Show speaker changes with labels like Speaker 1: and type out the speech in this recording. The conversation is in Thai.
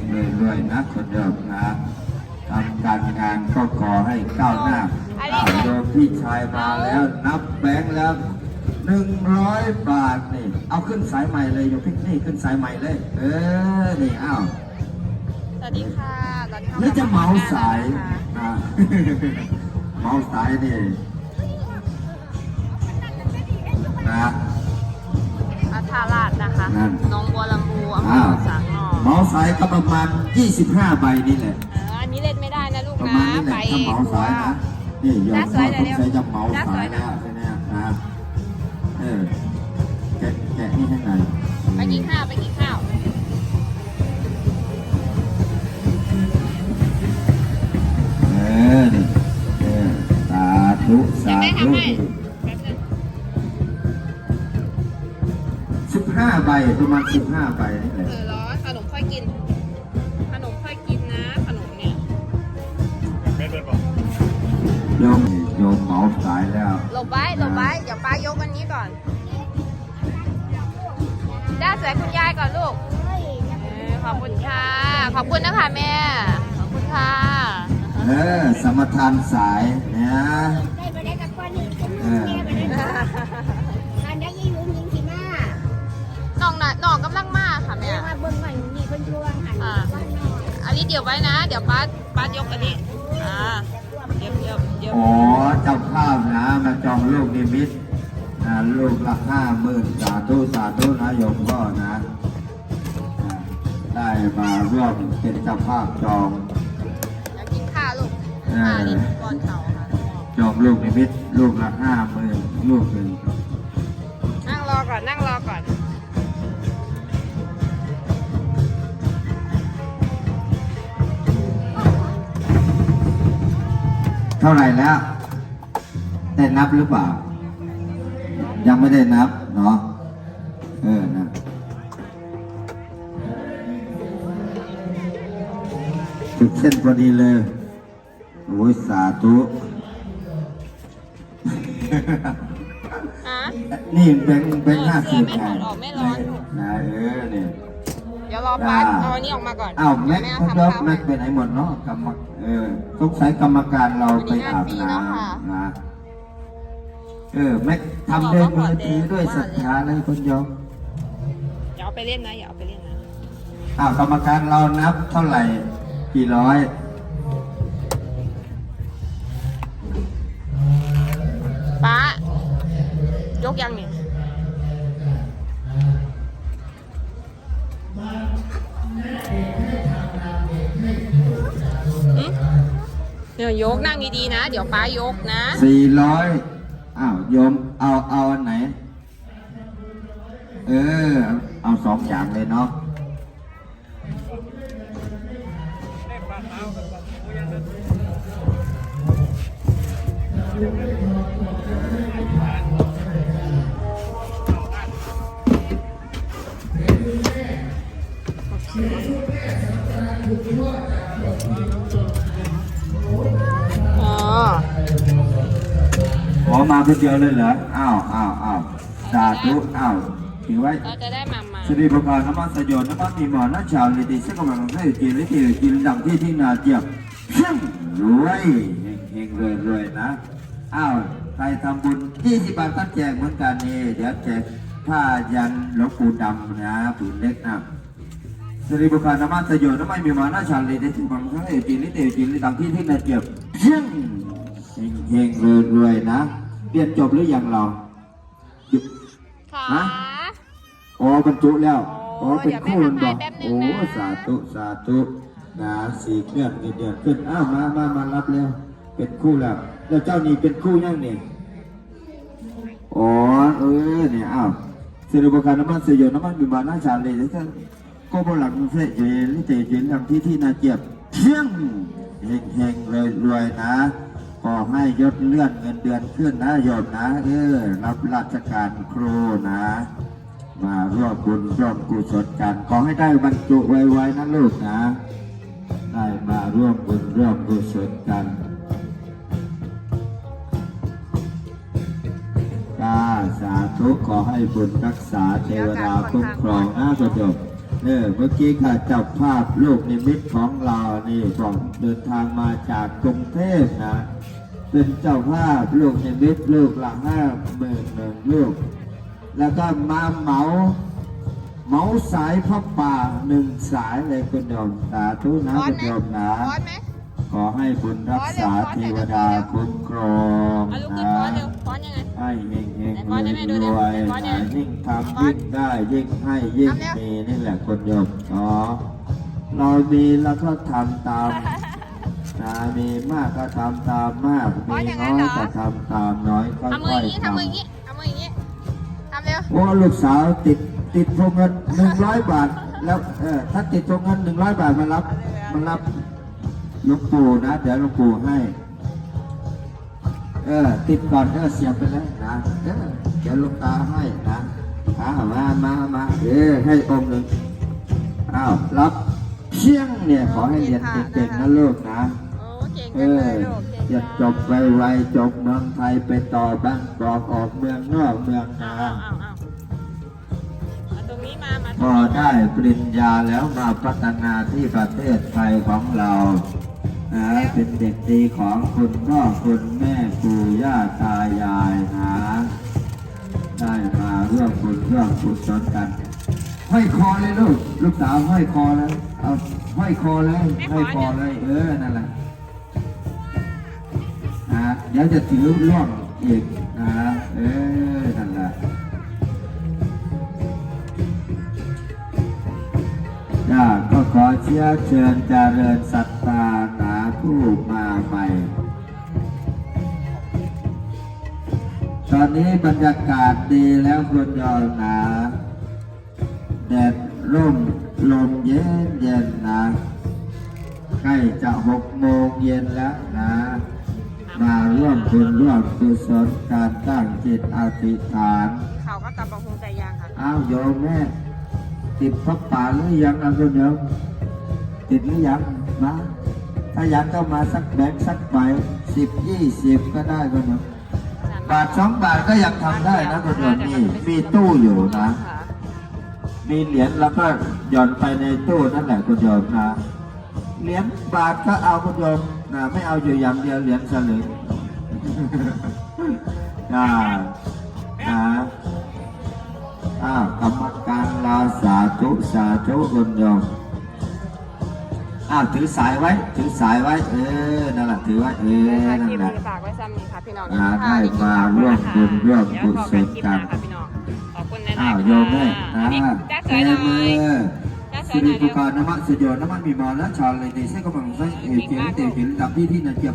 Speaker 1: งๆรวยๆนะคนเดิมนะทำการงานก็ขอให้ก้าวหน้าอ้าวโยมพี่ชายมาแล้ว นับแบงค์แล้วหนึ่งร้อยบาทนี่ เอาขึ้นสายใหม่เลยโยมพี่นี่ขึ้นสายใหม่เลย เออ นี่อ้าว
Speaker 2: สวัสดีค่ะตอนนี้
Speaker 1: แล้วจะเหมาสาย
Speaker 2: นะคะ
Speaker 1: อ่าเหมาสายนี่นะ
Speaker 2: อัธาราชนะคะ
Speaker 1: นั่น
Speaker 2: น้องบัวลำพูอำเภ
Speaker 1: อ้าว
Speaker 2: อสางนอ
Speaker 1: เหมาสายก็ประมาณ 25 ใบนี่แหละ
Speaker 2: เอออันนี้เล่นไม่ได้นะลูก
Speaker 1: ประ
Speaker 2: นะ
Speaker 1: มาณนี้แห
Speaker 2: ไป
Speaker 1: ละถ้าเหมาสายนะนี่โยม
Speaker 2: หน้าส
Speaker 1: พ่อ
Speaker 2: วย
Speaker 1: ต้อง
Speaker 2: เร็ว
Speaker 1: ใช้จะเหมา
Speaker 2: หน้าส
Speaker 1: สา
Speaker 2: วยย
Speaker 1: แล้วใช่ไหมนะเออแกะแกะนี่ให้หน่อย
Speaker 2: ไปกินข้าวไปกินข้าว
Speaker 1: เออนี่เออสาธุสา
Speaker 2: เดี๋ยวแม่
Speaker 1: ธุ
Speaker 2: ทำให้แป๊บนึง
Speaker 1: สิบห้าใบประมาณสิบห้าใบนี่แห
Speaker 2: เอ
Speaker 1: ละ
Speaker 2: ยม
Speaker 1: โยมเหมาสายแล้ว
Speaker 2: หลบไว้หลบไว้เดี๋ยวป้ายกอันนี้ก่อน ด้าสวยคุณยายก่อนลูกเออขอบคุณค่ะ ขอบคุณนะคะแม่ ขอบคุณค่ะ
Speaker 1: เออสมทานสายเนี่ย
Speaker 3: ได้ไปได้กับก้อนหนึ่งจะมื
Speaker 1: เอ
Speaker 3: อ
Speaker 1: อ
Speaker 3: แม่ไปได้ตอนได้ยี่หลุมยิงสิมา
Speaker 2: น้องน่ะน้องกำลังมาค่ะแม่
Speaker 3: เรียกว่าเบิ้งหน่อยมีคนช่วงหันก้อนหน่อย
Speaker 2: อันนี้เดี๋ยวไว้นะ เดี๋ยวป้าป้ายกอันนี้อ่าเดี๋ยวเดี๋ยว เดี๋ยว
Speaker 1: อ๋อเจ้าภาพนะมาจองลูกนิมิตนะลูกละห้าหมื่นสาธุสาธุนะโยมพ่อนะอ่าได้มาร่วมเป็นเจ้าภาพจอง
Speaker 2: เดี๋ยวกินข้าวลูก
Speaker 1: เออ
Speaker 2: อ่านี่ก่อนเขาค่ะ
Speaker 1: จองลูกนิมิตลูกละห้าหมื่นลูกหนึ่ง
Speaker 2: นั่งรอก่อนนั่งรอก่อน
Speaker 1: เท่าไหร่แล้ว ได้นับหรือเปล่า ยังไม่ได้นับเนาะเออนะถึงเส้นพอดีเลยโอ้ยสาธุ
Speaker 2: อะ
Speaker 1: นี่แบงค์แบงค์ห้าสิบ
Speaker 2: เสื้อไม่ถอดออกไม่ร้อน
Speaker 1: นะเออเนี่ย
Speaker 2: เดี๋ยวรอป้าเอาอันนี้ออกมาก่อน
Speaker 1: อ้าวแม็ก
Speaker 2: เดี๋ยว
Speaker 1: เขา
Speaker 2: แม่
Speaker 1: ย
Speaker 2: ทำ
Speaker 1: ก
Speaker 2: ข้าว
Speaker 1: แม็
Speaker 2: ให้
Speaker 1: กไปไหนหมดเนาะกรรมเออสงสัยกรรมการเราไปอาบน้
Speaker 2: วันนี้งานฟรีแล้วค่ะำ
Speaker 1: นะเออแม็กทำด้วยมือถือด้วยศรัทธาเลยคนโยม
Speaker 2: อย่าเอาไปเล่นนะอย่าเอาไปเล่นนะ
Speaker 1: อ้าวกรรมการเรานับเท่าไหร่กี่ร้อย
Speaker 2: ป้ายกยังเนี่ย เดี๋ยวยกนั่งดีๆนะ เดี๋ยวป้ายกนะ
Speaker 1: สี่ร้อยอ้าวโยมเอาเอาอันไหน เออ เอาสองอย่างเลยเนาะ
Speaker 2: อ๋
Speaker 1: ขอมาคนเดียวเลยเหรอ อ้าวอ้าวอ้าวสาธุอ้าวถือไว้
Speaker 2: เราจะได้มามา
Speaker 1: สรีประการนมัสยนนมัสมีหมอนัชชาวลิติสกมังให้กินลิติกินดังที่ที่นาเจียบเพียงรวยเฮงๆรวยรวยๆนะ อ้าวใครทำบุญ20บาทตั้งแจกเหมือนกันนี่เดี๋ยวแจกผ้ายันหลวงปู่ดำนะผืนเล็กนะ สรีประการนมัสยนนมัสมีหมอนัชชาวลิติสกมังให้กินลิติกินดังที่ที่นาเจียบเพียงเฮงๆรวยรวยๆนะเรียนจบหรือยังเราหยุด
Speaker 2: ค่ะ
Speaker 1: ฮะอ๋อบรรจุแล้ว
Speaker 2: โอ้
Speaker 1: อ๋อเป็นคู่มันบอก
Speaker 2: เดี๋ยวแม่ทำให้แป๊บนึ
Speaker 1: โอ้
Speaker 2: งนะ
Speaker 1: สาธุสาธุนะสี่เคลื่อนเดือนขึ้นอ้าวมามามารับแล้ว เป็นคู่แล้วแล้วเจ้านี่เป็นคู่ยังนี่อ๋อเออเนี่ยอ้าวสิริบการน้ำมันเสยโยน้ำมันบิบานาชาเลยท่าน ก็บหลังเสเจลิเจเจนทำที่ที่นาเจียบเที่ยงเฮงเฮงเลยรวยนะขอให้ยศเลื่อนเงินเดือนขึ้นนะโยมนะเออรับราชการครูนะ มาร่วมบุญร่วมกุศลกันขอให้ได้บรรจุไวๆนะลูกนะ ได้มาร่วมบุญร่วมกุศลกันกาสาธุขอให้บุญรักษาเทวดาคุ้มครองนะกระจบ เออเมื่อกี้ข้าจับภาพลูกนิมิตของเรานี่บอกเดินทางมาจากกรุงเทพนะ เป็นเจ้าภาพลูกนิมิตลูกละห้าหมื่นหนึ่งลูก แล้วก็มาเหมาเหมาสายพระป่าหนึ่งสายเลยคุณโยมสาธุนะ
Speaker 2: ร้อน
Speaker 1: คุณ
Speaker 2: ไหม
Speaker 1: โยมนะ
Speaker 2: ร้อนไหม
Speaker 1: ขอให้บุญรักษาเทวดาคุ้มครอง
Speaker 2: เอาลูก
Speaker 1: นะ
Speaker 2: กินฟ้อนเร็วฟ้อนยังไง
Speaker 1: ให้เฮงเฮง
Speaker 2: ไหนฟ้อนให้แม่ดู
Speaker 1: ร
Speaker 2: ดิ
Speaker 1: วย
Speaker 2: ไหนฟ้อนยังไง
Speaker 1: ยิ่งทำยิ่งได้ยิ่งให้ยิ่ง
Speaker 2: ทำแล้ว
Speaker 1: มีนี่แหละคนโยมอ๋อเรามีแล้วก็ทำตามนะมีมากก็ทำตามมาก
Speaker 2: ฟ้อน
Speaker 1: มี
Speaker 2: อย่างนั้
Speaker 1: น้
Speaker 2: น
Speaker 1: อย
Speaker 2: เหรอ
Speaker 1: ก็ทำตามน้อยค่
Speaker 2: ทำมือ
Speaker 1: อ
Speaker 2: อยย่างนี้
Speaker 1: ๆ
Speaker 2: ทำมืออย่าง
Speaker 1: ทำ
Speaker 2: นี้ทำมืออย่างนี้ทำเร็ว
Speaker 1: โอ้ลูกสาวติดติดพวงเงินหนึ่งร้อยบาท แล้วเออถ้าติดพวงเงินหนึ่งร้อยบาทมารับมารับหลวงปู่นะ เดี๋ยวหลวงปู่ให้ เออ ติดก่อนเออเสียบไปเลยนะเออเดี๋ยวหลูกตาให้นะอ้าวมามามาเออให้องค์หนึ่งอ้าวรับเพียงเนี่ยขอให้เรียนเก่งๆนะลูกนะ
Speaker 2: โอ้เก่ง
Speaker 1: เอ
Speaker 2: จังเล
Speaker 1: อย
Speaker 2: ลูกเก่ง
Speaker 1: จะจบไวๆจบเมืองไทยไปต่อบ้างกรอกออกเมืองนอกเมือง
Speaker 2: เอา
Speaker 1: นา
Speaker 2: เอาเอาเอาเอาตรงนี้มามาต
Speaker 1: พ
Speaker 2: รง
Speaker 1: อ
Speaker 2: นี้
Speaker 1: ได้ปริญญาแล้วมาพัฒนาที่ประเทศไทยของเรา นะเป็นเด็กดีของคุณพ่อคุณแม่ปู่ย่าตายายนะได้มาร่วมบุญร่วมกุศลกันห้อยคอเลยลูกลูกสาวห้อยคอเลยเอาห้อยคอเลยห้อยคอเลยเออนั่นแหละนะเดี๋ยวจะถือร่วมอีกนะเออนั่นแหละจ้าก็ขอเชื้อเชิญเจริญศรัทธ ผู้มาใหม่ตอนนี้บรรยากาศดีแล้วคุณยอมหนาแดดร่มลมเย็นเย็นนะใกล้จะหกโมงเย็นแล้วนะ มาร่วมบุญร่วมกุศลการตั้งจิตอธิษฐาน
Speaker 2: เขาก็ตับประพงใจยางค่ะ
Speaker 1: อ้าวโยมแม่ติดพระป่าหรือยังนะคุณโยมติดหรือยังมา ถ้าอยากก็มาสักแบงค์สักใบสิบยี่สิบก็ได้คุณโยมบาทสองบาทก็ยังทำได้นะคุณโยมนี่มีตู้อยู่นะ มีเหรียญแล้วก็หย่อนไปในตู้นั่นแหละคุณโยมนะเหรียญบาทก็เอาคุณโยมนะไม่เอาอยู่อย่างเดียวเหรียญสลึงได้นะอ้าวกรรมการลาสาธุสาธุคุณโยม อ้าวถือสายไว้ ถือสายไว้ เออ นั่นแหละถือไว้ เออนั่น
Speaker 2: ที่
Speaker 1: แห
Speaker 2: มื
Speaker 1: ละ
Speaker 2: อฝากไว้ซ้ำนี่ค่ะพี่น้อง
Speaker 1: อ่าได้มาร่วมบุญร่วมกุศลกัน
Speaker 2: เดี๋ยวขอเป็นคลิปหน้าค่ะพี่น้องขอบคุณนะ
Speaker 1: อ้าวโยมแม่อ่า
Speaker 2: นี่จ้าส
Speaker 1: เท
Speaker 2: วยหน่
Speaker 1: มื
Speaker 2: อย
Speaker 1: อ
Speaker 2: จ้าสว
Speaker 1: สิ
Speaker 2: ยหน่
Speaker 1: ริ
Speaker 2: อย
Speaker 1: ปุ
Speaker 2: เร็ว
Speaker 1: การนมัสยโนน้ำมันมีมาและชาเลยในเส้นกำลังไส้เอเจียเตหินดับที่ที่นาเจียบ